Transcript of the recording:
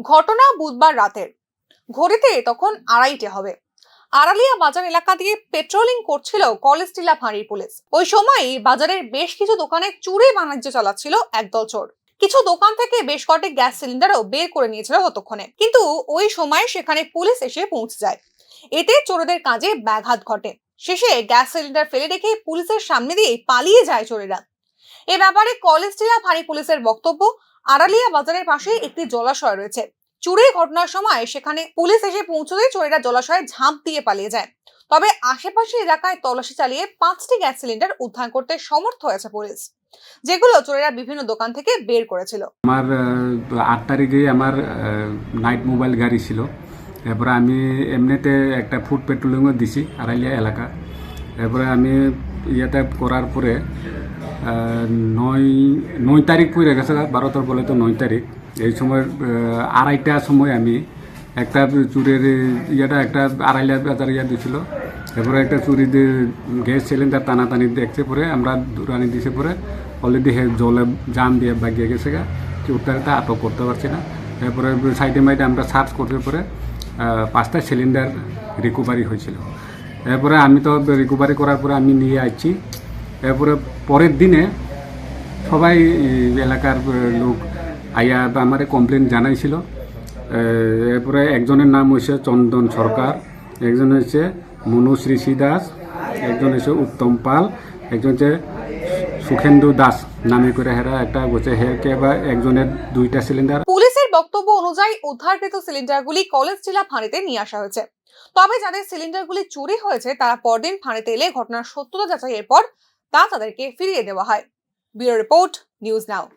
ঘটনা বুধবার রাতের। ঘড়িতে তখন আড়াইটে হবে। আড়ালিয়া বাজার এলাকা দিয়ে পেট্রোলিং করছিল কলেজ টিলা ফাঁড়ির পুলিশ। ওই সময় বাজারের বেশ কিছু দোকানে চুরি বাণিজ্য চালাচ্ছিল একদল চোর। কিছু দোকান থেকে বেশ কয়েকটি গ্যাস সিলিন্ডারও বের করে নিয়েছিল ততক্ষণে। কিন্তু ওই সময় সেখানে পুলিশ এসে পৌঁছে যায়। এতে চোরদের কাজে ব্যাঘাত ঘটে। শেষে গ্যাস সিলিন্ডার ফেলে রেখে পুলিশের সামনে দিয়ে পালিয়ে যায় চোরেরা। এ ব্যাপারে কলেজ টিলা ফাঁড়ি পুলিশের বক্তব্য আড়ালিয়া বাজারের পাশে একটি জলাশয় রয়েছে। চুরির ঘটনার সময় সেখানে পুলিশ এসে পৌঁছতেই চোরেরা জলাশয়ে ঝাঁপ দিয়ে পালিয়ে যায়। তবে আশেপাশে এলাকায় তল্লাশি চালিয়ে পাঁচটি গ্যাস সিলিন্ডার উদ্ধার করতে সমর্থ হয়েছে পুলিশ, যেগুলো চোরেরা বিভিন্ন দোকান থেকে বের করেছিল। আমার আট তারিখে আমার নাইট মোবাইল গাড়ি ছিল। এরপরে আমি এমনিতে একটা ফুড পেট্রোলিংও দিছি আড়াইলিয়া এলাকা। এরপরে আমি ইয়েতে করার পরে নয় নয় তারিখ পড়ে গেছে বারোটার বলে তো নয় তারিখ। এই সময় আহ, আড়াইটার সময় আমি একটা চুরের ইয়েটা একটা আড়াইলা বাজার ইয়ে দিছিল। এরপরে একটা চুরি দিয়ে গ্যাস সিলিন্ডার টানাটানি দেখছে পরে আমরা দূরানি দিছে পরে অলরেডি হে জলে জাম দিয়ে বাগিয়ে গেছে গা। চোরটাকে আটক করতে পারছি না। এরপরে সাইডে মাইডে আমরা সার্চ করতে পরে পাঁচটা সিলিন্ডার রিকভারি হয়েছিল। এরপরে আমি তো রিকভারি করার পরে আমি নিয়ে আসছি এরপরে পরের দিনে সবাই এলাকার লোক আইয়া আমার কমপ্লেন জানাইছিল। এরপরে একজনের নাম হয়েছে চন্দন সরকার, একজন হয়েছে মনুশ্রী শ্রী দাস, একজন হয়েছে উত্তম পাল, একজন হচ্ছে সুখেন্দু দাস নামে করে হেরা একটা হচ্ছে হেরকে বা একজনের দুইটা সিলিন্ডার পুলিশের বক্তব্য অনুযায়ী উদ্ধারকৃত সিলিন্ডারগুলি কলেজ টিলা ফাঁড়িতে নিয়ে আসা হয়েছে। তবে যাদের সিলিন্ডারগুলি চুরি হয়েছে, তারা পরদিন ফাঁড়িতে এলে ঘটনার সত্যতা যাচাইয়ের পর তা তাদেরকে ফিরিয়ে দেওয়া হয় ব্যুরো রিপোর্ট নিউজ নাও